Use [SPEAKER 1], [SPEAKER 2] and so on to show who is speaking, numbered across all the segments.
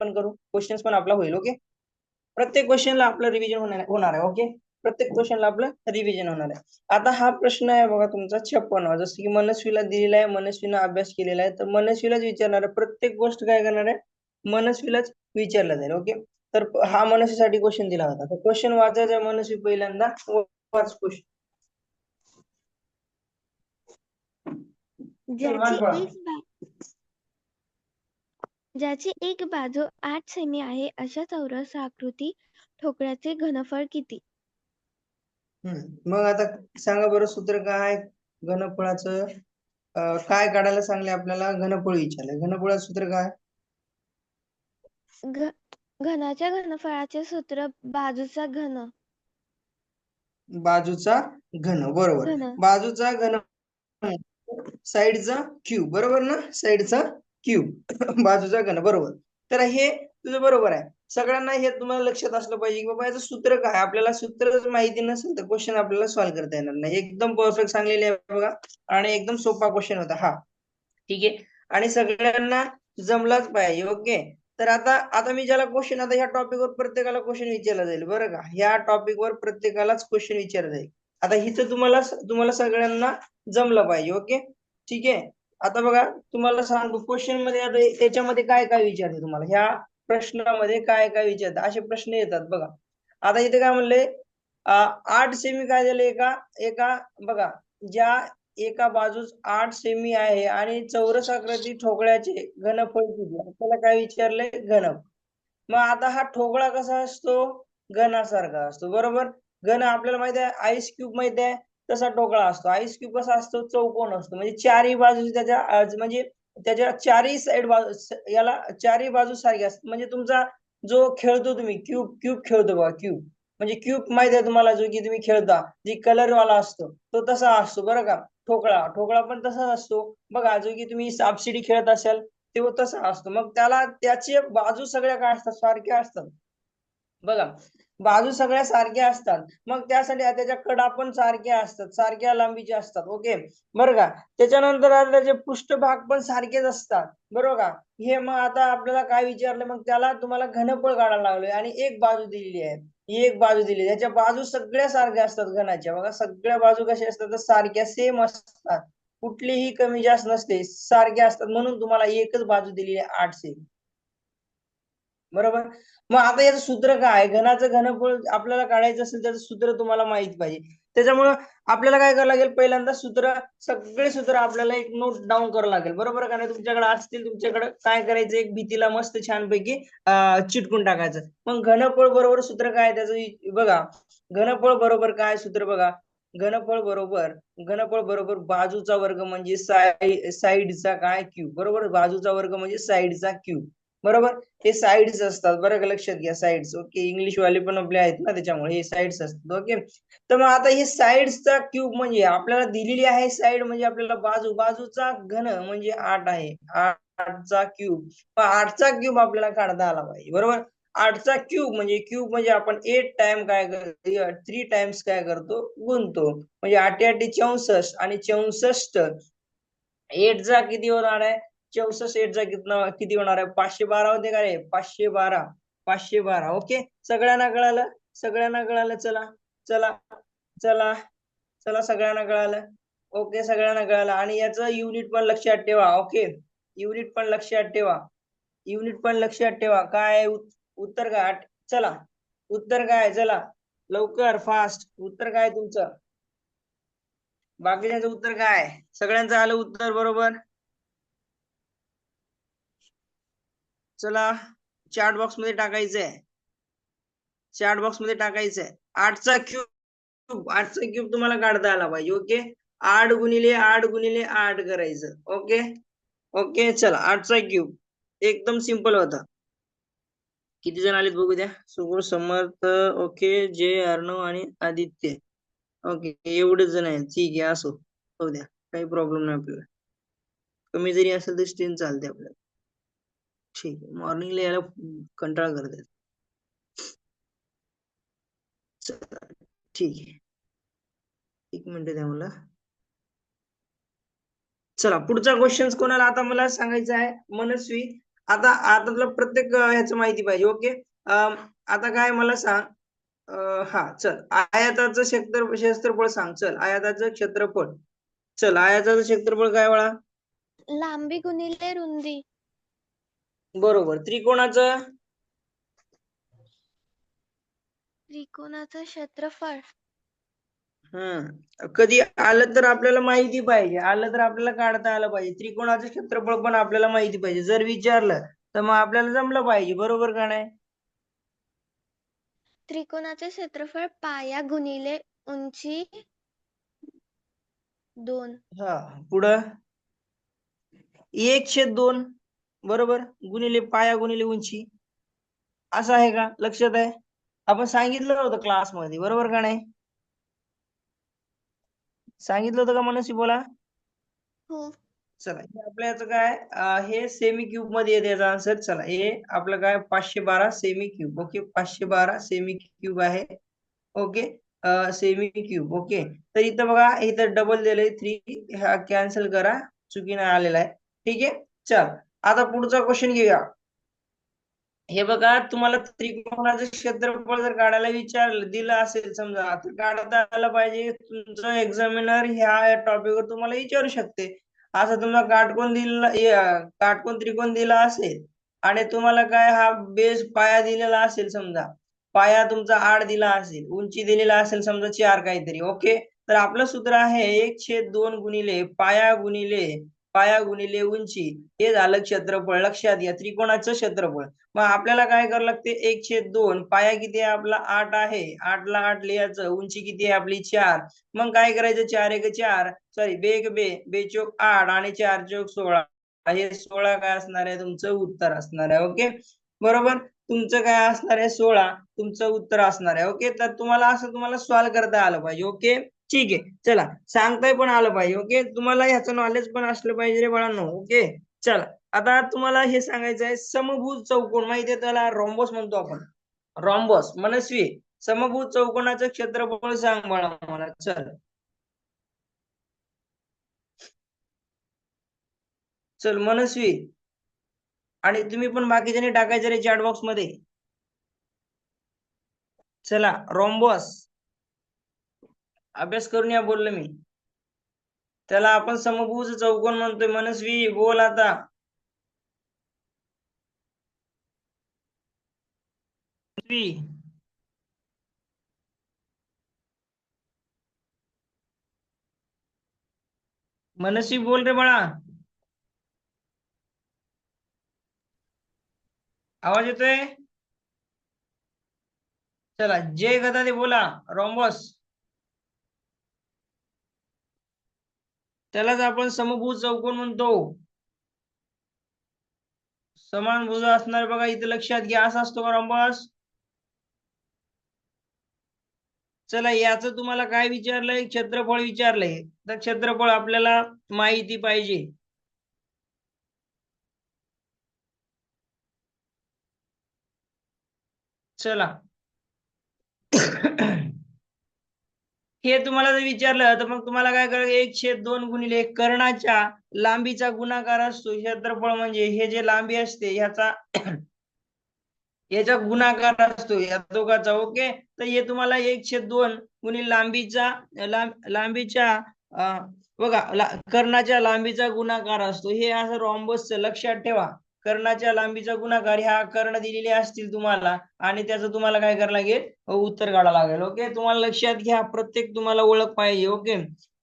[SPEAKER 1] पण करू. क्वेश्चन्स पण आपला होईल ओके प्रत्येक क्वेश्चनला आपलं रिव्हिजन होणार होणार आहे ओके प्रत्येक क्वेश्चनला आपलं रिव्हिजन होणार आहे. आता हा प्रश्न आहे बघा तुमचा छप्पन जसं की मनस्वीला दिलेला आहे मनस्वीनं अभ्यास केलेला आहे. तर मनस्वीलाच विचारणार आहे प्रत्येक गोष्ट काय करणार आहे? मनस्वीलाच विचारला जाईल ओके तर हा मनस्वीसाठी क्वेश्चन दिला होता. तर क्वेश्चन वाचायचा मनस्वी पहिल्यांदा. वाच क्वेश्चन
[SPEAKER 2] ज्याची. एक बाजू आठ सेमी आहे अशा चौरस आकृती ठोकळ्याचे घनफळ किती?
[SPEAKER 1] हम्म. मग आता सांगा बरं सूत्र काय आहे घनफळाचं? अं, काय काढायला सांगले आपल्याला? घनफळ विचारले. घनफळाचं सूत्र काय?
[SPEAKER 2] घ घनाच्या घनफळाचे सूत्र बाजूचा घन.
[SPEAKER 1] बाजूचा घन. बरोबर.
[SPEAKER 2] घन.
[SPEAKER 1] बाजूचा घन. साईडचा क्यूब बरोबर ना? साईडचा क्यू बाजूचा घन बरोबर. तर हे तुझं बरोबर आहे. सगळ्यांना हे तुम्हाला लक्षात असलं पाहिजे की बाबा याचं सूत्र काय आपल्याला सूत्र जर माहिती नसेल तर क्वेश्चन आपल्याला सॉल्व्ह करता येणार नाही. एकदम परफेक्ट सांगलेले आहे बघा. आणि एकदम सोपा क्वेश्चन होता. हा. ठीक आहे? आणि सगळ्यांना जमलाच पाहिजे ओके तर आता आता मी ज्याला क्वेश्चन आता ह्या टॉपिकवर प्रत्येकाला क्वेश्चन विचारला जाईल. बरं का? ह्या टॉपिकवर प्रत्येकालाच क्वेश्चन विचारला जाईल आता हिचं तुम्हाला तुम्हाला सगळ्यांना जमलं पाहिजे ओके ठीक आहे? आता बघा तुम्हाला सांगतो क्वेश्चनमध्ये आता त्याच्यामध्ये काय काय विचारते तुम्हाला? ह्या प्रश्नामध्ये काय काय विचारतात असे प्रश्न येतात बघा. आता इथे काय म्हणले? आठ सेमी काय झाले एका? एका बघा ज्या एका बाजूस आठ सेमी आहे आणि चौरस आकृती ठोकळ्याचे घनफळ किती? आपल्याला काय विचारलंय घन मग आता हा ठोकळा कसा असतो? घनासारखा असतो. बरोबर? घन आपल्याला माहिती आहे आईस क्यूब माहिती आहे. तसा ठोकळा असतो. आईस क्यूब कसा असतो? चौकोन असतो? म्हणजे चारही बाजू त्याच्या म्हणजे त्याच्या चारही साईड बाजू याला चारही बाजू सारखी असतात म्हणजे तुमचा जो खेळतो तुम्ही क्यूब क्यूब खेळतो बघा क्यूब म्हणजे क्यूब माहीत आहे तुम्हाला जो की तुम्ही खेळता जी कलर वाला असतो तो तसा असतो बरं का? ठोकळा ठोकळा पण तसाच असतो. बघा जो की तुम्ही सापशिडी खेळत असाल तेव्हा तसा असतो. मग त्याला त्याचे बाजू सगळ्या काय असतात? सारख्या असतात. बघा बाजू सगळ्या सारख्या असतात. मग त्यासाठी त्याच्या कडा पण सारख्या असतात सारख्या लांबीच्या असतात. ओके? बरं का? त्याच्यानंतर आता त्याचे पृष्ठभाग पण सारखेच असतात. बरोबर का? हे मग आता आपल्याला काय विचारलं? मग त्याला तुम्हाला घनफळ काढायला लागलोय आणि एक बाजू दिलेली आहे. ही एक बाजू दिली त्याच्या बाजू सगळ्या सारख्या असतात घनाच्या. बघा सगळ्या बाजू कशा असतात? तर सारख्या सेम असतात. कुठलीही कमी जास्त नसते सारख्या असतात. म्हणून तुम्हाला एकच बाजू दिलेली आहे आठ सेम बरोबर? मग आता याचं सूत्र काय? आहे? घनाचं घनफळ आपल्याला काढायचं असेल त्याचं सूत्र तुम्हाला माहीत पाहिजे. त्याच्यामुळं आपल्याला काय करावं लागेल? पहिल्यांदा सूत्र सगळे सूत्र आपल्याला एक नोट डाऊन करावं लागेल. बरोबर का नाही? तुमच्याकडे असतील तुमच्याकडे काय करायचं? एक भीतीला मस्त छानपैकी चिटकून टाकायचं. मग घनफळ बरोबर सूत्र काय त्याचं? बघा. घनफळ बरोबर काय सूत्र बघा? घनफळ बरोबर घनफळ बरोबर बाजूचा वर्ग म्हणजे साई साईडचा काय? क्यू बरोबर? बाजूचा वर्ग म्हणजे साईडचा क्यू बरोबर? हे साईड्स असतात. बरं का? लक्षात घ्या साईड्स ओके इंग्लिश वाले पण आपले आहेत ना त्याच्यामुळे हे साईड्स असतात. ओके तर मग आता हे साईड्सचा क्यूब म्हणजे आपल्याला दिलेली आहे साईड म्हणजे आपल्याला बाजू बाजूचा घन म्हणजे आठ आहे. आठचा क्यूब मग आठचा क्यूब आपल्याला काढता आला पाहिजे. बरोबर? आठचा क्यूब म्हणजे क्यूब म्हणजे आपण एट टाइम काय करतो? थ्री टाइम्स काय करतो? गुणतो. म्हणजे आठ आठ चौसष्ट आणि चौसष्ट. एटचा किती होणार आहे? चौसष्ट एटचा कितना किती होणार आहे? पाचशे बारा होते का रे? पाचशे बारा. पाचशे बारा. ओके सगळ्यांना कळालं? सगळ्यांना कळालं? चला. चला. चला. चला सगळ्यांना कळालं? ओके सगळ्यांना कळालं. आणि याचं युनिट पण लक्षात ठेवा. ओके युनिट पण लक्षात ठेवा. युनिट पण लक्षात ठेवा. काय? उत्तर काय? चला. उत्तर काय? चला. लवकर फास्ट उत्तर काय तुमचं? बाकीच्यांचं उत्तर काय? आहे? सगळ्यांचं आलं उत्तर बरोबर? चला चॅट बॉक्समध्ये टाकायचंय. चॅट बॉक्समध्ये टाकायचंय. आठचा क्यूब आठचा क्यूब तुम्हाला काढता आला पाहिजे ओके आठ गुणिले आठ गुणिले आठ करायचं ओके ओके चला आठचा क्यूब एकदम सिंपल होता. किती जण आलेत बघू द्या? सुगुण समर्थ ओके जय अर्णव आणि आदित्य. ओके एवढेच जण आहेत. ठीक आहे असो. हो द्या काही प्रॉब्लेम नाही आपल्याला. कमी जरी असेल तर स्ट्रीन चालते आपल्याला. ठीक आहे. मॉर्निंगला यायला कंटाळा करतात आहेत. ठीक आहे. एक मिनिट द्या मला. चला पुढचा क्वेश्चन कोणाला आता मला सांगायचा आहे? मनस्वी. आता आता तुला प्रत्येक ह्याच ह्याचं माहिती पाहिजे ओके आता काय मला सांग हा चल. आयाताचं क्षेत्र क्षेत्रफळ सांग चल. आयाताचं क्षेत्रफळ. चल आयाताचं क्षेत्रफळ काय वळा
[SPEAKER 2] लांबी गुणिले रुंदी.
[SPEAKER 1] बरोबर. त्रिकोणाचं?
[SPEAKER 2] त्रिकोणाचं क्षेत्रफळ.
[SPEAKER 1] हम्म कधी आलं तर आपल्याला माहिती पाहिजे. आलं तर आपल्याला काढता आलं पाहिजे. त्रिकोणाचं क्षेत्रफळ पण आपल्याला माहिती पाहिजे. जर विचारलं तर मग आपल्याला जमलं पाहिजे. बरोबर का नाही?
[SPEAKER 2] त्रिकोणाचे क्षेत्रफळ पाया गुणिले उंची दोन.
[SPEAKER 1] हा. पुढं? एक छेद दोन. बरोबर? गुणिले पाया गुणिले उंची. असं आहे का? लक्षात आहे? आपण सांगितलं होतं क्लासमध्ये बरोबर का नाही? सांगितलं होतं का मनसी बोला?
[SPEAKER 2] हो.
[SPEAKER 1] चला हे आपल्या याचं काय? हे सेमी क्यूबमध्ये येते याचा आन्सर चला हे आपलं काय? पाचशे बारा सेमी क्यूब ओके पाचशे बारा सेमी क्यूब आहे. ओके सेमी क्यूब ओके तर इथं बघा इथं डबल दिलंय. थ्री हा कॅन्सल करा. चुकीने आलेला आहे. ठीक आहे? चल. आता पुढचा क्वेश्चन घेऊया. हे बघा तुम्हाला त्रिकोणाचं क्षेत्रफळ जर काढायला विचारलं दिलं असेल समजा तर काढता आलं पाहिजे. तुमचं एक्झामिनर ह्या टॉपिकवर तुम्हाला विचारू शकते. असं तुम्हाला काटकोन दिला काटकोण काटकोन त्रिकोण दिला असेल आणि तुम्हाला काय हा बेस पाया दिलेला असेल समजा पाया तुमचा आड दिला असेल उंची दिलेला असेल समजा चार काहीतरी ओके तर आपलं सूत्र आहे एक छेद दोन गुणिले पाया गुणिले पाया गुणिले उंची हे झालं क्षेत्रफळ. लक्षात घ्या त्रिकोणाचं क्षेत्रफळ. मग आपल्याला काय करावं लागते? एक छेद दोन. पाया किती आहे आपला? आठ आहे. आठला आठ लिहायचं. उंची किती आहे आपली? चार. मग काय करायचं? चार एक चार. सॉरी बे एक बे. बेचोक आठ आणि चार चोक सोळा. हे सोळा काय असणार आहे? तुमचं उत्तर असणार आहे. ओके? बरोबर? तुमचं काय असणार आहे? सोळा. तुमचं उत्तर असणार आहे. ओके? तर तुम्हाला असं तुम्हाला सॉल्व करता आलं पाहिजे. ओके? ठीक आहे चला. सांगताय पण आलं पाहिजे ओके तुम्हाला ह्याचं नॉलेज पण असलं पाहिजे रे बाळांनो ओके चला. आता तुम्हाला हे सांगायचं आहे समभूज चौकोन माहिती आहे त्याला? रॉम्बॉस म्हणतो आपण. रॉम्बॉस मनस्वी. समभूज चौकोनाचं क्षेत्रफळ सांग बाळा मला चल. चल मनस्वी. आणि तुम्ही पण बाकीच्याने टाकायचं रे चॅट बॉक्समध्ये. चला रॉम्बॉस अभ्यास करून या बोललो मी. त्याला आपण समभुज चौकोन म्हणतोय. मनस्वी बोल आता. मनस्वी. बोल रे बाळा. आवाज येतोय? चला जय गदा दे बोला रॉम्बॉस. त्यालाच आपण समभुज चौकोन म्हणतो. समान भुज असणार बघा इथे लक्षात घ्या असा असतो का रंबस चला याचं तुम्हाला काय विचारलंय? क्षेत्रफळ विचारलंय. तर क्षेत्रफळ आपल्याला माहिती पाहिजे. चला. हे तुम्हाला जर विचारलं तर मग तुम्हाला काय करायचं एक छेद दोन गुणिले कर्णाच्या लांबीचा गुणाकार असतो. क्षेत्रफळ म्हणजे हे जे लांबी असते ह्याचा याचा गुणाकार असतो. या दोघाचा ओके? तर हे तुम्हाला एक छेद दोन गुणिले लांबीचा लांब लांबीच्या बघा ला, कर्णाच्या लांबीचा गुणाकार असतो. हे असं रॉम्बसचं लक्षात ठेवा. कर्णाच्या लांबीचा गुणाकार ह्या कर्ण दिलेले असतील तुम्हाला. आणि त्याचं तुम्हाला काय करावं लागेल? हो, उत्तर काढावं लागेल. ओके? तुम्हाला लक्षात घ्या प्रत्येक तुम्हाला ओळख पाहिजे ओके?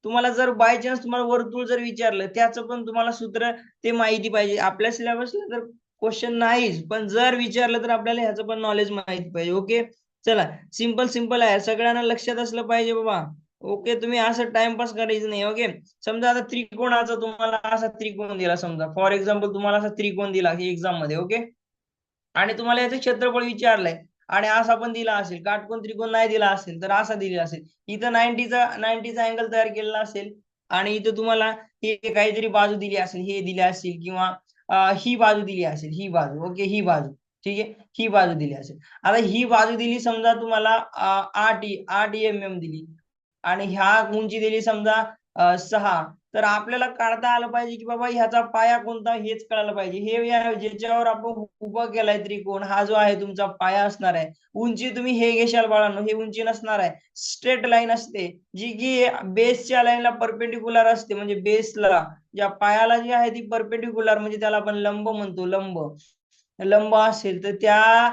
[SPEAKER 1] तुम्हाला जर बाय चान्स तुम्हाला वर्तुळ जर विचारलं त्याचं पण तुम्हाला सूत्र ते माहिती पाहिजे. आपल्या सिलेबसला तर क्वेश्चन नाहीच पण जर विचारलं तर आपल्याला ह्याचं पण नॉलेज माहिती पाहिजे ओके? चला सिंपल सिंपल आहे. सगळ्यांना लक्षात असलं पाहिजे बाबा. ओके तुम्ही असं टाइमपास करायचं नाही ओके? समजा आता त्रिकोणाचा तुम्हाला असा त्रिकोण दिला समजा. फॉर एक्झाम्पल तुम्हाला असा त्रिकोण दिला एक्झाममध्ये ओके? आणि तुम्हाला याचं क्षेत्रफळ विचारलंय आणि असा पण दिला असेल काटकोण त्रिकोण नाही दिला असेल तर असा दिला असेल. इथं नाईन्टीचा नाईन्टीचा अँगल तयार केलेला असेल आणि इथं तुम्हाला हे काहीतरी बाजू दिली असेल हे दिले असेल किंवा ही बाजू दिली असेल ही बाजू ओके? ही बाजू ठीक आहे? ही बाजू दिली असेल. आता ही बाजू दिली समजा तुम्हाला आठ आठ एम एम दिली. आणि ह्या उंची दिली समजा सहा तर आपल्याला काढता आलं पाहिजे की बाबा ह्याचा पाया कोणता हेच कळायला पाहिजे. हे या ज्याच्यावर आपण उभा केलाय त्रिकोण हा जो आहे तुमचा पाया असणार आहे. उंची तुम्ही हे घेशाल बाळांनो हे उंची नसणार आहे. स्ट्रेट लाईन असते जी की बेसच्या लाईनला परपेंडिक्युलर असते म्हणजे बेसला ज्या पायाला जी आहे ती परपेंडिक्युलर म्हणजे त्याला आपण लंब म्हणतो लंब. लंब असेल तर त्या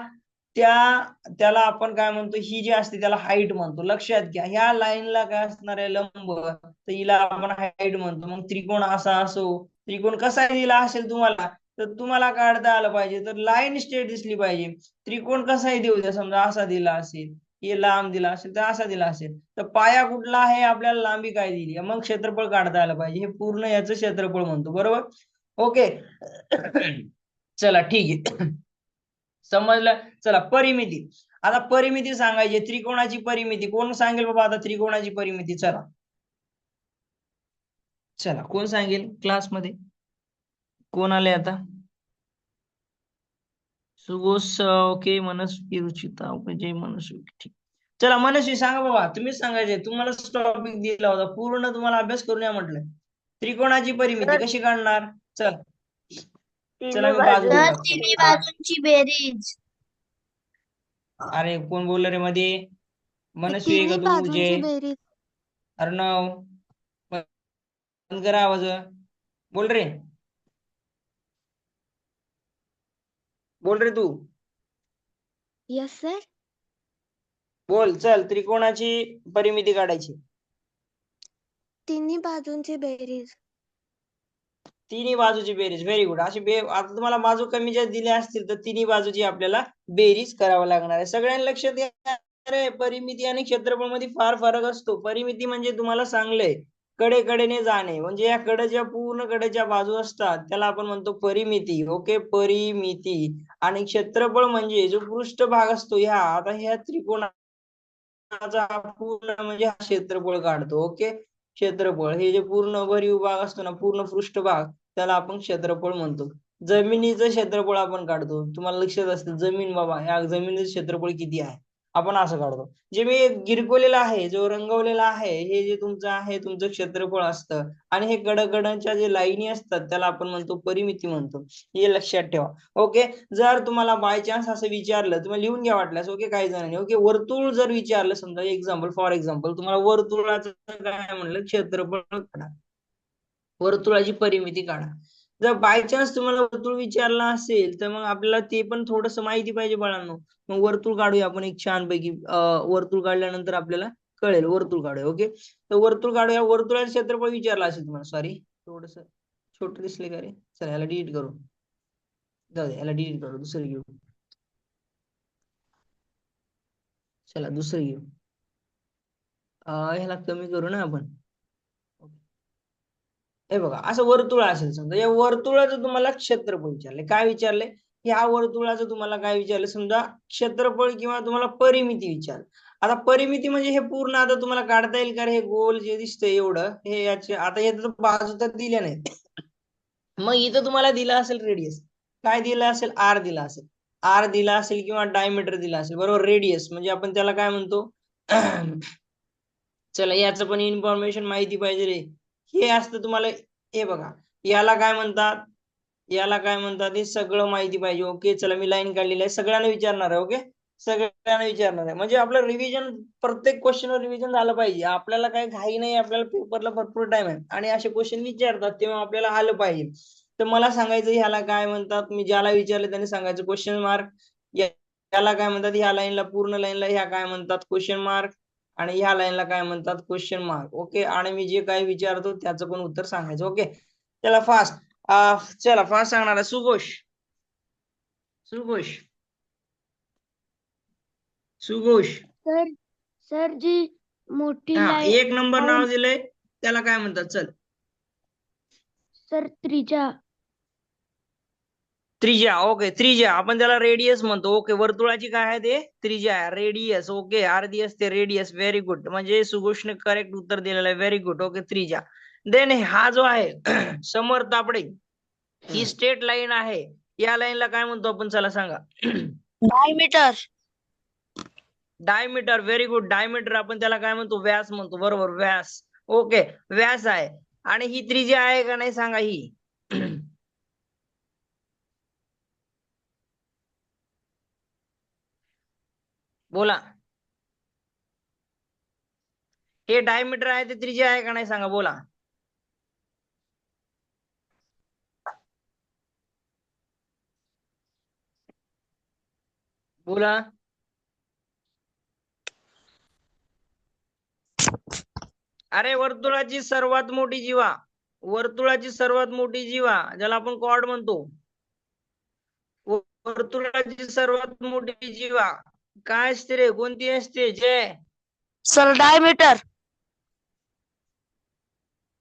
[SPEAKER 1] त्या त्याला आपण काय म्हणतो ही जी असते त्याला हाईट म्हणतो. लक्षात घ्या ह्या लाईनला काय असणार आहे लंब? तर हिला आपण हाईट म्हणतो. मग त्रिकोण असा असो त्रिकोण कसा दिला असेल तुम्हाला तर तुम्हाला काढता आलं पाहिजे. तर लाईन स्टेट दिसली पाहिजे. त्रिकोण कसाही देऊ द्या समजा असा दिला असेल हे लांब दिला असेल तर असा दिला असेल. तर पाया कुठला आहे आपल्याला लांबी काय दिली? मग क्षेत्रफळ काढता आलं पाहिजे. हे पूर्ण याचं क्षेत्रफळ म्हणतो. बरोबर? ओके चला ठीक आहे. समजलं? चला परिमिती. आता परिमिती सांगायची त्रिकोणाची परिमिती. कोण सांगेल बाबा आता त्रिकोणाची परिमिती? चला. चला कोण सांगेल क्लासमध्ये? कोण आले आता? सुगोस ओके मनस्वी रुचिता ओके जय मनस्वी ठीक. चला मनस्वी सांगा बाबा. तुम्हीच सांगायचे. तुम्हालाच टॉपिक दिला होता. पूर्ण तुम्हाला अभ्यास करून या म्हटलं. त्रिकोणाची परिमिती कशी काढणार? चल. चला मी बाजू
[SPEAKER 3] तर
[SPEAKER 1] दाखवतो.
[SPEAKER 3] तिन्ही बाजूंची बेरीज.
[SPEAKER 1] अरे कोण बोललं रे मध्ये मनस्वी आहे
[SPEAKER 2] तिन्ही
[SPEAKER 1] का तू
[SPEAKER 2] बाजूंची
[SPEAKER 1] जय
[SPEAKER 2] बेरीज.
[SPEAKER 1] अर्णव. बंद करा आवाज. बोल रे. बोल रे तू.
[SPEAKER 2] यस सर
[SPEAKER 1] बोल चल त्रिकोणाची परिमिती काढायची.
[SPEAKER 2] तिन्ही बाजूंची बेरीज.
[SPEAKER 1] तिन्ही बाजूची बेरीज. व्हेरी गुड अशी बे आता तुम्हाला बाजू कमी जास्त दिल्या असतील तर तिन्ही बाजूची आपल्याला बेरीज करावं लागणार आहे. सगळ्यांना लक्षात घ्या परिमिती आणि क्षेत्रफळमध्ये फार फरक असतो. परिमिती म्हणजे तुम्हाला सांगलंयकडे कडेने जाणे. म्हणजे या कडेच्या पूर्ण कडेच्या बाजू असतात. त्याला आपण म्हणतो परिमिती. ओके परिमिती. आणि क्षेत्रफळ म्हणजे जो पृष्ठभाग असतो ह्या आता ह्या त्रिकोणाचा पूर्ण म्हणजे हा क्षेत्रफळ काढतो. ओके क्षेत्रफळ. हे जे पूर्ण भरीव भाग असतो ना पूर्ण पृष्ठभाग त्याला आपण क्षेत्रफळ म्हणतो. जमिनीचं क्षेत्रफळ आपण काढतो. तुम्हाला लक्षात असतं जमीन बाबा ह्या जमिनीचं क्षेत्रफळ किती आहे? आपण असं काढतो. जे मी गिरकवलेलं आहे जो रंगवलेला आहे हे जे तुमचं आहे तुमचं क्षेत्रफळ असतं. आणि हे गडगडांच्या जे लाईनी असतात त्याला आपण म्हणतो परिमिती म्हणतो. हे लक्षात ठेवा. ओके? जर तुम्हाला बाय चान्स असं विचारलं तुम्हाला लिहून घ्या वाटल्यास. ओके? काही जणांनी. ओके? वर्तुळ जर विचारलं समजा एक्झाम्पल फॉर एक्झाम्पल तुम्हाला वर्तुळाचं काय म्हणलं? क्षेत्रफळ काढा. वर्तुळाची परिमिती काढा. जर बाय चान्स तुम्हाला वर्तुळ विचारला असेल तर मग आपल्याला ते पण थोडस माहिती पाहिजे बाळांनो. मग वर्तुळ काढूया आपण एक छानपैकी. वर्तुळ काढल्यानंतर आपल्याला कळेल वर्तुळ काढूया ओके? तर वर्तुळ काढूया. वर्तुळाचं क्षेत्रफळ विचारलं असेल तुम्हाला सॉरी थोडस छोट दिसले का रे? चला याला डिलीट करू. जाऊ दे याला डिलीट करू दुसरं घेऊ. चला दुसरं घेऊ. ह्याला कमी करू ना आपण. हे बघा असं वर्तुळ असेल समजा. या वर्तुळाचं तुम्हाला क्षेत्रफळ विचारले काय विचारले ह्या वर्तुळाचं तुम्हाला काय विचारलं समजा क्षेत्रफळ किंवा तुम्हाला परिमिती विचार आता परिमिती म्हणजे हे पूर्ण आता तुम्हाला काढता येईल का हे गोल जे दिसतंय एवढं हे याचे आता हे बाजू तर दिल्या नाहीत. मग इथं तुम्हाला दिलं असेल रेडियस काय दिलं असेल? आर दिला असेल. आर दिला असेल किंवा डायमीटर दिला असेल. बरोबर रेडियस म्हणजे आपण त्याला काय म्हणतो? चला याचं पण इन्फॉर्मेशन माहिती पाहिजे रे. हे असतं तुम्हाला हे बघा. याला काय म्हणतात? याला काय म्हणतात? हे सगळं माहिती पाहिजे. ओके चला मी लाईन काढलेली आहे. सगळ्यांना विचारणार आहे ओके सगळ्यांना विचारणार आहे. म्हणजे आपलं रिव्हिजन प्रत्येक क्वेश्चनवर रिव्हिजन झालं पाहिजे. आपल्याला काही घाई नाही आपल्याला पेपरला भरपूर टाइम आहे. आणि असे क्वेश्चन विचारतात तेव्हा आपल्याला आलं पाहिजे. तर मला सांगायचं ह्याला काय म्हणतात? मी ज्याला विचारलं त्याने सांगायचं क्वेश्चन मार्क याला काय म्हणतात? ह्या लाईनला पूर्ण लाईनला ह्या काय म्हणतात? क्वेश्चन मार्क आणि ह्या लाईनला काय म्हणतात? क्वेश्चन मार्क ओके आणि मी जे काही विचारतो त्याचं पण उत्तर सांगायचं. ओके चला फास्ट चला फास्ट सांगणार आहे सुघोष. सुघोष. सुघोष.
[SPEAKER 2] सर सर जी मोठी
[SPEAKER 1] एक नंबर नाव दिलंय. त्याला काय म्हणतात? चल.
[SPEAKER 2] सर त्रिज्या
[SPEAKER 1] त्रिज्या ओके त्रिज्या. आपण त्याला रेडियस म्हणतो. ओके वर्तुळाची काय आहे ते? त्रिज्या रेडियस ओके अर्धी असते रेडियस व्हेरी गुड म्हणजे सुघोषने करेक्ट उत्तर दिलेलं आहे. व्हेरी गुड ओके त्रिज्या. देन हा जो आहे समोर तापडे. ही स्ट्रेट लाईन आहे. या लाईनला काय म्हणतो आपण? चला सांगा.
[SPEAKER 3] Diameter
[SPEAKER 1] diameter very good diameter आपण त्याला काय म्हणतो? व्यास म्हणतो. बरोबर व्यास. ओके व्यास आहे. आणि ही त्रिज्या आहे का नाही? सांगा ही. बोला. हे डायमीटर आहे ते त्रिज्या आहे का नाही सांगा बोला. बोला. अरे वर्तुळाची सर्वात मोठी जीवा. वर्तुळाची सर्वात मोठी जीवा ज्याला आपण कॉर्ड म्हणतो. वर्तुळाची सर्वात मोठी जीवा. काय असते रे कोणती असते Jay
[SPEAKER 3] sir diameter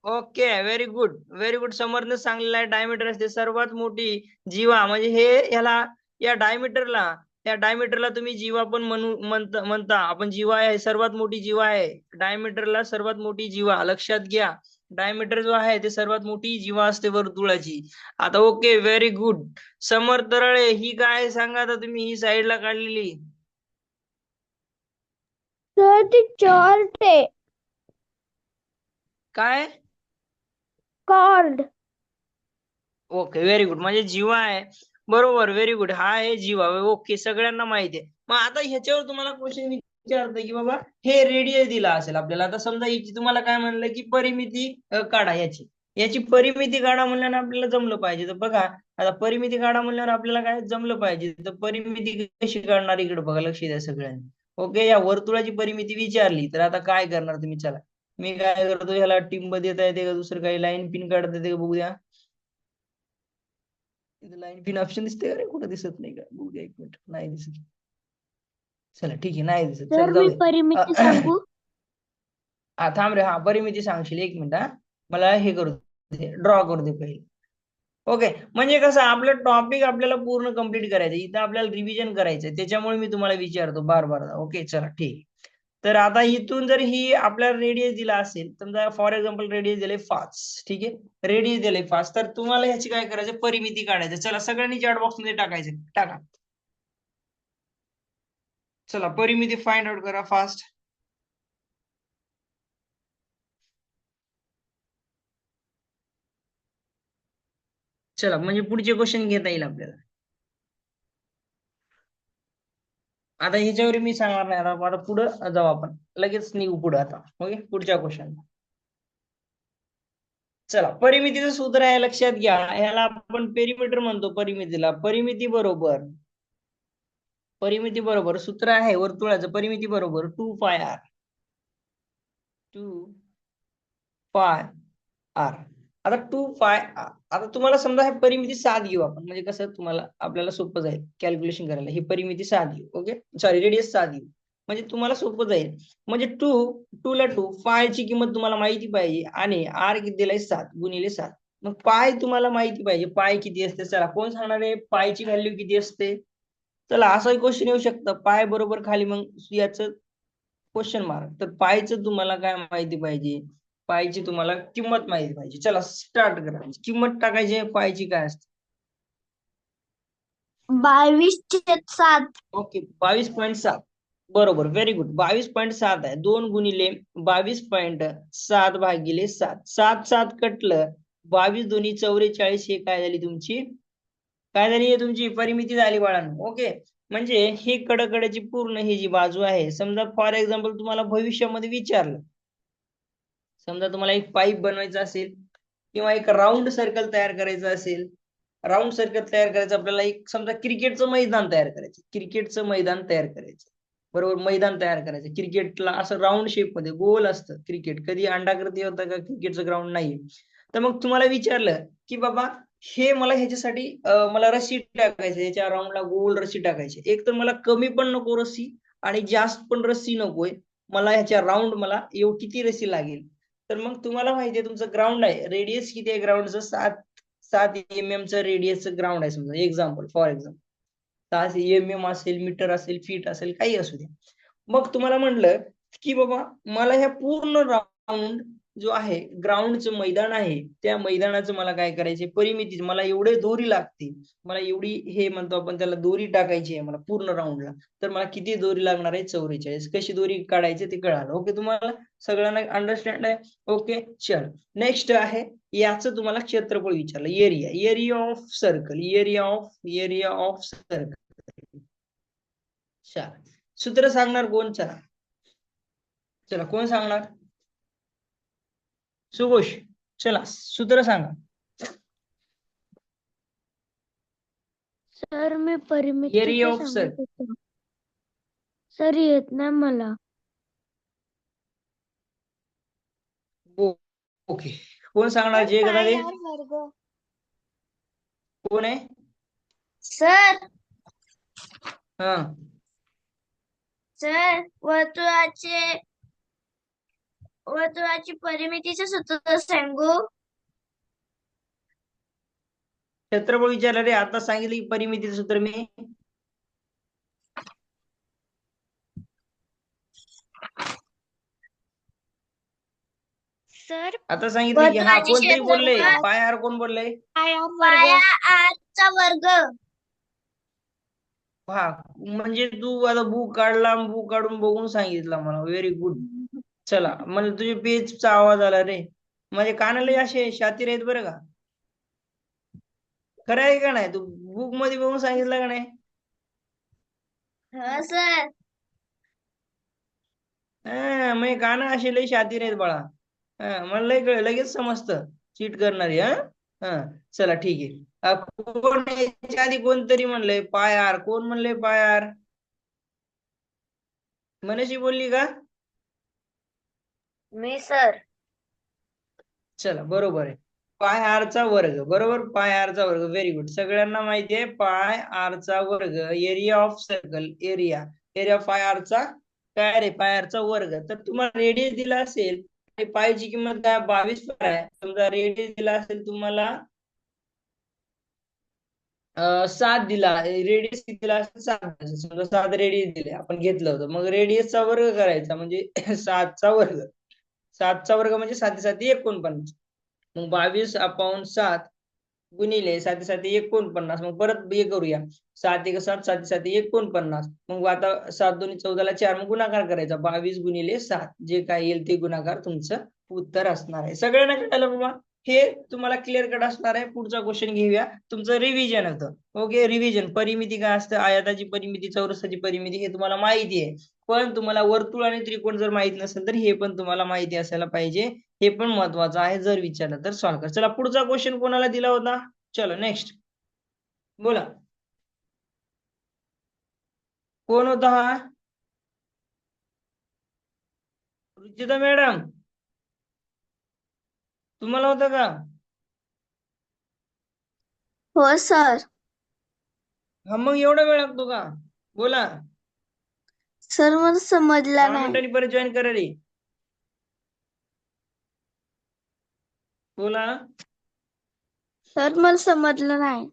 [SPEAKER 1] okay very good very good समर्थने सांगलेलं आहे डायमीटर असते सर्वात मोठी जीवा. म्हणजे हे याला या डायमीटरला या डायमीटरला तुम्ही जीवा पण म्हणू म्हणता आपण जीवा आहे सर्वात मोठी जीवा आहे. डायमीटरला सर्वात मोठी जीवा. लक्षात घ्या. डायमीटर जो आहे ते सर्वात मोठी जीवा असते वर्तुळाची. आता okay very good Samarth Tarale ही काय सांगा आता तुम्ही ही साईडला काढलेली.
[SPEAKER 2] सर ती चॉर्ट आहे.
[SPEAKER 1] काय?
[SPEAKER 2] कॉर्ड.
[SPEAKER 1] ओके व्हेरी गुड म्हणजे जीवा आहे. बरोबर व्हेरी गुड हा आहे जीवा. ओके सगळ्यांना माहिती आहे. मग आता ह्याच्यावर तुम्हाला क्वेश्चन विचारतं की बाबा हे रेडियस दिला असेल आपल्याला. आता समजा याची तुम्हाला काय म्हणलं की परिमिती काढा याची. याची परिमिती काढा म्हणल्यानं आपल्याला जमलं पाहिजे. तर बघा आता परिमिती काढा म्हणल्यावर आपल्याला काय जमलं पाहिजे? तर परिमिती कशी काढणार इकडे? बघा लक्ष द्या सगळ्यांनी. ओके या वर्तुळाची परिमिती विचारली तर आता काय करणार तुम्ही? चला. मी काय करतो ह्याला टिंब देता येते का? दुसरं काही लाईन पिन काढता येते का? बघू द्या. लाईन पिन ऑप्शन दिसते का रे? कुठं दिसत नाही का? बघू द्या एक मिनिट. नाही दिसत. चला ठीक आहे. नाही दिसत. चला हा थांब रे. हा परिमिती सांगशील. एक मिनिट हा. मला हे करू दे. ड्रॉ करू दे पहिले. ओके म्हणजे कसं आपलं टॉपिक आपल्याला पूर्ण कंप्लीट करायचं इथं आपल्याला रिव्हिजन करायचंय. त्याच्यामुळे मी तुम्हाला विचारतो बार बार ओके चला ठीक तर आता इथून जर ही आपल्याला रेडियस दिला असेल समजा फॉर एक्झाम्पल रेडियस दिले पाच ठीक आहे? रेडियस दिले पाच तर तुम्हाला ह्याची काय करायचं परिमिती काढायचं. चला सगळ्यांनी चॅट बॉक्समध्ये टाकायचं. टाका. चला परिमिती फाइंड आउट करा फास्ट चला म्हणजे पुढचे क्वेश्चन घेता येईल आपल्याला. आता ह्याच्यावर मी सांगणार नाही आता आता पुढं जाऊ आपण. लगेच निघू पुढं आता ओके पुढच्या क्वेश्चन चला परिमितीचं सूत्र आहे लक्षात घ्या. ह्याला आपण पेरिमीटर म्हणतो परिमितीला. परिमिती बरोबर परिमिती बरोबर सूत्र आहे वर्तुळाचं परिमिती बरोबर two pi r two pi r आता टू फाय आता तुम्हाला समजा हे परिमिती सात घेऊ आपण. म्हणजे कसं तुम्हाला आपल्याला सोपं जाईल कॅल्क्युलेशन करायला. ही परिमिती सात घेऊ ओके सॉरी रेडियस सात घेऊ. म्हणजे तुम्हाला सोपं जाईल. म्हणजे टू टू ला टू ची किंमत तुम्हाला माहिती पाहिजे आणि आर किती दिलाय सात गुणिले सात. मग पाय तुम्हाला माहिती पाहिजे. पाय किती असते? चला कोण सांगणार आहे? पायची व्हॅल्यू किती असते? चला असाही क्वेश्चन येऊ शकतं. पाय बरोबर खाली मग याचं क्वेश्चन मार्क तर पायचं तुम्हाला काय माहिती पाहिजे? पायची तुम्हाला किंमत माहिती पाहिजे. चला स्टार्ट करा. किंमत टाकायची आहे पायची काय असते?
[SPEAKER 3] बावीस सात.
[SPEAKER 1] ओके बावीस पॉईंट सात. बरोबर व्हेरी गुड बावीस पॉईंट सात आहे. दोन गुणिले बावीस पॉईंट सात भागिले सात. सात सात कटलं बावीस दोन्ही चौवेचाळीस हे काय झाली तुमची? काय झाली हे तुमची? परिमिती झाली बाळांनो. ओके म्हणजे ही कडकड्याची पूर्ण ही जी बाजू आहे समजा फॉर एक्झाम्पल तुम्हाला भविष्यामध्ये विचारलं समजा तुम्हाला एक पाईप बनवायचा असेल किंवा एक राऊंड सर्कल तयार करायचं असेल राऊंड सर्कल तयार करायचं आपल्याला एक समजा क्रिकेटचं मैदान तयार करायचं क्रिकेटचं मैदान तयार करायचं. बरोबर मैदान तयार करायचं. क्रिकेटला असं राऊंड शेपमध्ये गोल असतं क्रिकेट कधी अंडाकृती होतं का क्रिकेटचं ग्राउंड नाही तर मग तुम्हाला विचारलं की बाबा हे मला ह्याच्यासाठी मला रस्सी टाकायचं याच्या राऊंडला गोल रस्सी टाकायची. एक तर मला कमी पण नको रस्सी आणि जास्त पण रस्सी नकोय. मला ह्याच्या राऊंड मला एव किती रस्सी लागेल? तर मग तुम्हाला माहितीये तुमचं ग्राउंड आहे. रेडियस किती आहे ग्राउंडचं सात सात एम एम चं रेडियसचं ग्राउंड आहे समजा. एक्झाम्पल फॉर एक्झाम्पल तास एम एम असेल मीटर असेल फीट असेल काही असू दे. मग तुम्हाला म्हटलं की बाबा मला ह्या पूर्ण राऊंड जो आहे ग्राउंडचं मैदान आहे त्या मैदानाचं मला काय करायचे परिमिती मला एवढे दोरी लागते मला एवढी हे म्हणतो आपण त्याला दोरी टाकायची आहे मला पूर्ण राऊंडला तर मला किती दोरी लागणार आहे? चौवेचाळीस. कशी दोरी काढायची ते कळालं. ओके तुम्हाला सगळ्यांना अंडरस्टँड आहे? ओके चल. नेक्स्ट आहे याचं तुम्हाला क्षेत्रफळ विचारलं. Area area of circle area of area of circle चला. सूत्र सांगणार कोण? चला. चला कोण सांगणार? सुघोष चला सूत्र सांगा.
[SPEAKER 2] सर मी परिमिती
[SPEAKER 1] circle.
[SPEAKER 2] सर येत नाही मला.
[SPEAKER 1] ओके. कोण सांगणार जे कोण आहे?
[SPEAKER 3] सर!
[SPEAKER 1] हा.
[SPEAKER 3] सर वर्तुळाचे वर्तुळाची परिमितीचे सूत्र सांगू?
[SPEAKER 1] क्षेत्रफळ विचारलं रे आता सांगितलं की परिमितीचं सूत्र मी.
[SPEAKER 2] सर
[SPEAKER 1] आता सांगितलं की हा
[SPEAKER 3] वर्तुळाचे
[SPEAKER 1] कोणतरी बोलले. पाय आर कोण बोलले?
[SPEAKER 3] पाया आरचा वर्ग.
[SPEAKER 1] हा म्हणजे तू आता बुक काढला बुक काढून बघून सांगितलं मला. व्हेरी गुड चला मला तुझ्या पेजचा आवाज आला रे. माझे कानाले असे शातीर आहेत बरं का. खरं आहे का नाही? तू बुकमध्ये बघून सांगितलं का नाही?
[SPEAKER 3] हो सर
[SPEAKER 1] हा कान असे लय शातीर आहेत बाळा. हा मला लय कळ लगेच समजतं. चीट करणारी हा? हा चला ठीक आहे. कोण याच्या आधी कोणतरी म्हणलंय पायार. कोण म्हणलंय पायार? मनशी बोलली का?
[SPEAKER 3] मी सर
[SPEAKER 1] चला बरोबर आहे. पाय आरचा वर्ग बरोबर? पाय आरचा वर्ग व्हेरी गुड सगळ्यांना माहिती आहे पाय आरचा वर्ग area of circle area area pi आरचा काय रे? पाय आरचा वर्ग. तर तुम्हाला रेडियस दिला असेल आणि पायची किंमत काय? बावीस पाय आहे. समजा रेडियस दिला असेल तुम्हाला सात दिला रेडियस दिला असेल? सात समजा सात रेडियस दिले. आपण घेतलं होतं. मग रेडियसचा वर्ग करायचा म्हणजे सातचा वर्ग. सातचा वर्ग म्हणजे साती साती एकोणपन्नास. मग बावीस अपाऊन सात गुणिले साती साती एकोणपन्नास. मग परत हे करूया. सात एक सात साती साती एकोणपन्नास. मग आता सात दोन्ही चौदाला चार मग गुणाकार करायचा. बावीस गुणिले सात. जे काय येईल ते गुणाकार तुमचं उत्तर असणार आहे. सगळ्यांना कळलं बाबा? हे तुम्हाला क्लिअर कट असणार आहे. पुढचा क्वेश्चन घेऊया. तुमचं रिव्हिजन होतं. ओके रिव्हिजन परिमिती काय असतं? आयाताची परिमिती चौरसाची परिमिती हे तुम्हाला माहिती आहे. पण तुम्हाला वर्तुळ आणि त्रिकोण जर माहीत नसेल तर हे पण तुम्हाला माहिती असायला पाहिजे. हे पण महत्वाचं आहे जर विचारलं तर सॉल्व्ह कर. चला पुढचा क्वेश्चन कोणाला दिला होता? चलो नेक्स्ट बोला. कोण होता हा? रुचिता मॅडम. तुम्हाला होता का?
[SPEAKER 3] हो सर
[SPEAKER 1] हा मग एवढा वेळ लागतो का? बोला.
[SPEAKER 3] सर मला समजला नाही.
[SPEAKER 1] मिनिटांनी परत जॉईन करा रे. बोला.
[SPEAKER 3] सर मला समजलं नाही.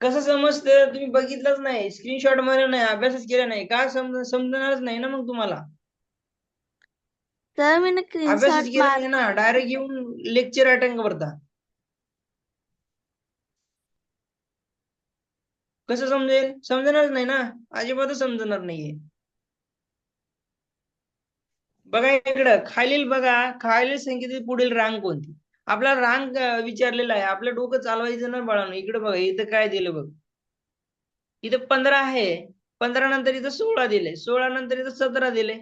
[SPEAKER 1] कसं समजतं? तुम्ही बघितलंच नाही. स्क्रीनशॉटमध्ये नाही अभ्यासच केला नाही. का समज समजणारच नाही ना मग तुम्हाला?
[SPEAKER 3] सर मी
[SPEAKER 1] अभ्यासच केला नाही ना. डायरेक्ट येऊन लेक्चर अटेंड करता. कसं समजेल? समजणारच नाही ना. अजिबातच समजणार नाहीये. बघा इकडं खालील बघा खालील संख्येतील पुढील रांग कोणती? आपला रांग विचारलेला आहे. आपलं डोकं चालवायचं ना बाळांनो? इकडे बघा इथं काय दिलं बघ? इथं पंधरा आहे. पंधरा नंतर इथं सोळा दिले सोळा नंतर इथं सतरा दिले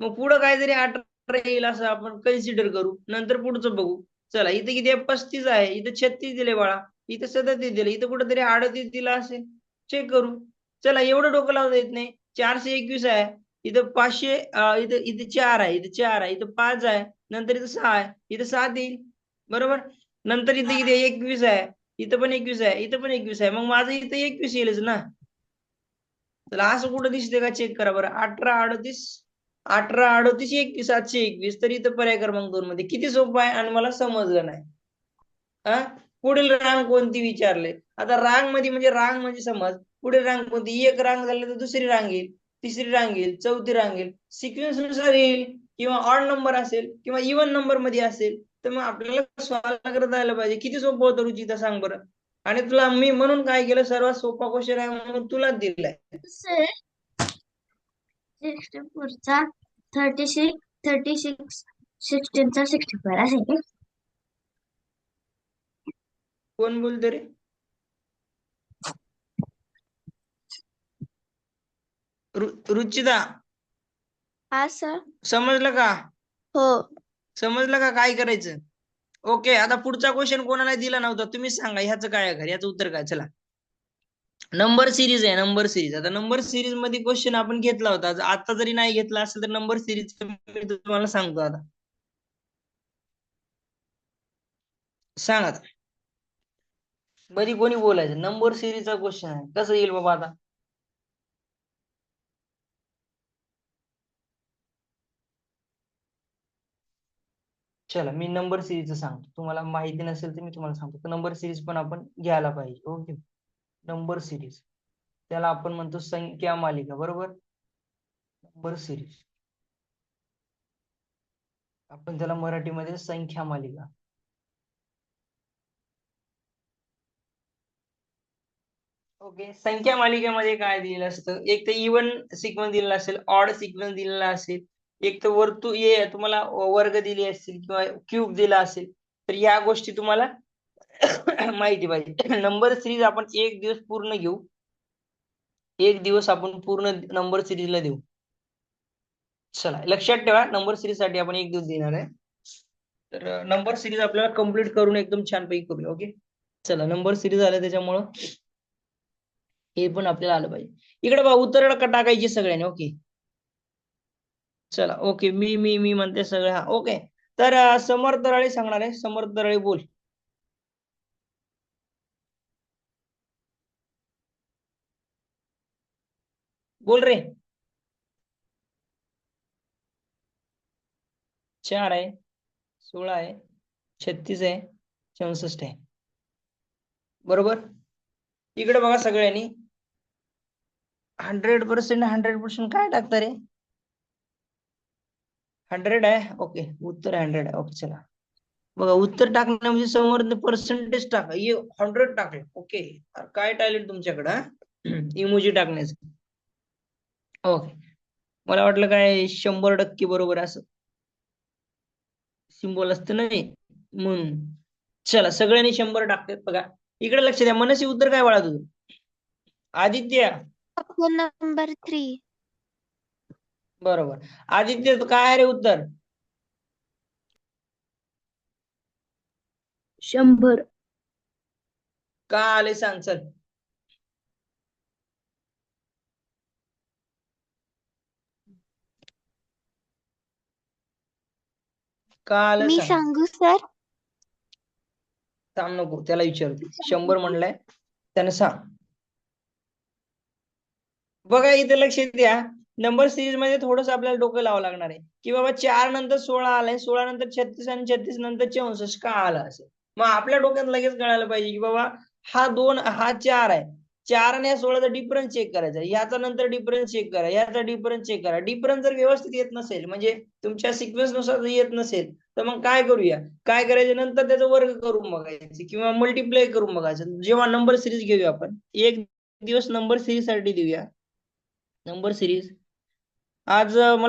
[SPEAKER 1] मग पुढं काहीतरी अठरा येईल असं आपण कन्सिडर करू. नंतर पुढचं बघू. चला इथं किती आहे? पस्तीस आहे. इथं छत्तीस दिले बाळा. इथं सदतीस दिले इथं कुठेतरी अडतीस दिला असेल. चेक करू. चला एवढं डोकं लावता येत नाही. चारशे एकवीस आहे. इथं पाचशे इथं इथं चार आहे इथं चार आहे इथं पाच आहे नंतर इथं सहा आहे इथं सात येईल. बरोबर? नंतर इथं इथे एकवीस आहे इथं पण एकवीस आहे इथं पण एकवीस आहे. मग माझं इथं एकवीस येईलच ना? चला असं कुठं दिसते का चेक करा बरं. अठरा अडतीस अठरा अडतीस एकवीस सातशे एकवीस. तर इथं पर्याय क्रमांक दोन मध्ये किती सोपं आहे आणि मला समजलं नाही. हा पुढील रांग कोणती विचारले? आता रांगमध्ये म्हणजे रांग म्हणजे समज पुढील रांग कोणती? एक रांग झाली तर दुसरी रांग येईल तिसरी रांग येईल चौथी रांग येईल. सिक्वेन्सनुसार येईल किंवा ऑड नंबर असेल किंवा इव्हन नंबरमध्ये असेल तर मग आपल्याला सॉल्व्ह करता आलं पाहिजे. किती सोपं होतं रुचिता सांग बरं. आणि तुला मी म्हणून काय केलं? सर्वात सोपा क्वेश्चन आहे म्हणून तुलाच दिलाय.
[SPEAKER 3] थर्टी सिक्स थर्टी सिक्स सिक्स्टीनचा सिक्स्टी फोर आहे.
[SPEAKER 1] कोण बोलतो रे? रुचिता.
[SPEAKER 3] हा सर.
[SPEAKER 1] समजलं का?
[SPEAKER 3] हो.
[SPEAKER 1] समजलं का काय करायचं? ओके आता पुढचा क्वेश्चन कोणाला दिला नव्हता तुम्ही सांगा ह्याचं काय आहे याचं उत्तर काय? चला. नंबर सिरीज आहे नंबर सिरीज आता नंबर सिरीजमध्ये क्वेश्चन आपण घेतला होता आता जरी नाही घेतला असेल तर नंबर सिरीज मी तुम्हाला सांगतो आता. सांग बरी कोणी बोलायचं? नंबर सिरीजचा क्वेश्चन आहे. कसं येईल बाबा आता? चला मी नंबर सिरीज सांगतो. तुम्हाला माहिती नसेल तर मी तुम्हाला सांगतो. तर नंबर सिरीज पण आपण घ्यायला पाहिजे. ओके नंबर सिरीज त्याला आपण म्हणतो संख्या मालिका. बरोबर? नंबर सिरीज आपण त्याला मराठीमध्ये संख्या मालिका. ओके. संख्या मालिकेमध्ये काय दिलेलं असतं? एक तर इवन सिक्वेन्स दिलेला असेल ऑड सिक्वेन्स दिलेला असेल एक तर वर्तु ये तुम्हाला वर्ग दिले असतील किंवा क्यूब दिला असेल तर या गोष्टी तुम्हाला माहिती पाहिजे. नंबर सिरीज आपण एक दिवस पूर्ण घेऊ. एक दिवस आपण पूर्ण नंबर सिरीजला देऊ. चला लक्षात ठेवा नंबर सिरीजसाठी आपण एक दिवस देणार आहे. तर नंबर सिरीज आपल्याला कंप्लीट करून एकदम छानपैकी करूया ओके चला नंबर सिरीज आला त्याच्यामुळं. हे पण आपल्याला आलं पाहिजे. इकडे बघा उत्तर टाकायची सगळ्यांनी ओके. चला ओके मी मी मी म्हणते सगळं हा ओके. तर समर्थ दराळे सांगणार आहे समर्थ दराळे बोल. बोल रे. चार आहे सोळा आहे छत्तीस आहे चौसष्ट आहे. बरोबर? इकडे बघा सगळ्यांनी. हंड्रेड पर्सेंट हंड्रेड पर्सेंट काय टाकता रे? हंड्रेड आहे? ओके उत्तर हंड्रेड आहे. ओके चला. बघा उत्तर टाकणं म्हणजे समोर पर्सेंटेज टाका. ये हंड्रेड टाकलं. ओके. काय टॅलेंट तुमच्याकडं इमोजी टाकण्याचं. ओके. मला वाटलं काय शंभर टक्के बरोबर असं. सिम्बॉल असतं ना म्हणून. चला सगळ्यांनी शंभर टाकतात बघा. इकडे लक्ष द्या. मनसी उत्तर काय बाळा तुझं? आदित्य.
[SPEAKER 2] Option number three.
[SPEAKER 1] बरोबर. आदित्य काय आहे रे उत्तर?
[SPEAKER 3] शंभर.
[SPEAKER 1] का आले सांग चल का आलं
[SPEAKER 2] मी
[SPEAKER 1] सांग?
[SPEAKER 2] सांगू सर?
[SPEAKER 1] थांब नको त्याला विचारते शंभर म्हणलाय त्यानं सांग. बघा इथे लक्ष द्या. नंबर सिरीजमध्ये थोडस आपल्याला डोकं लावावं लागणार आहे. की बाबा चार नंतर सोळा आलाय. सोळा नंतर छत्तीस आणि छत्तीस नंतर चौसष्ट का आला असेल मग आपल्या डोक्यात लगेच कळायला पाहिजे की बाबा हा दोन हा चार आहे. चार आणि या सोळाचा डिफरन्स चेक करायचा याचा नंतर डिफरन्स चेक करा. याचा डिफरन्स चेक करा. डिफरन्स जर व्यवस्थित येत नसेल म्हणजे तुमच्या सिक्वेन्सनुसार जर येत नसेल तर मग काय करूया? काय करायचं? नंतर त्याचा वर्ग करून बघायचे किंवा मल्टिप्लाय करून बघायचं. जेव्हा नंबर सिरीज घेऊया आपण एक दिवस नंबर सिरीजसाठी देऊया. नंबर सिरीज आज मला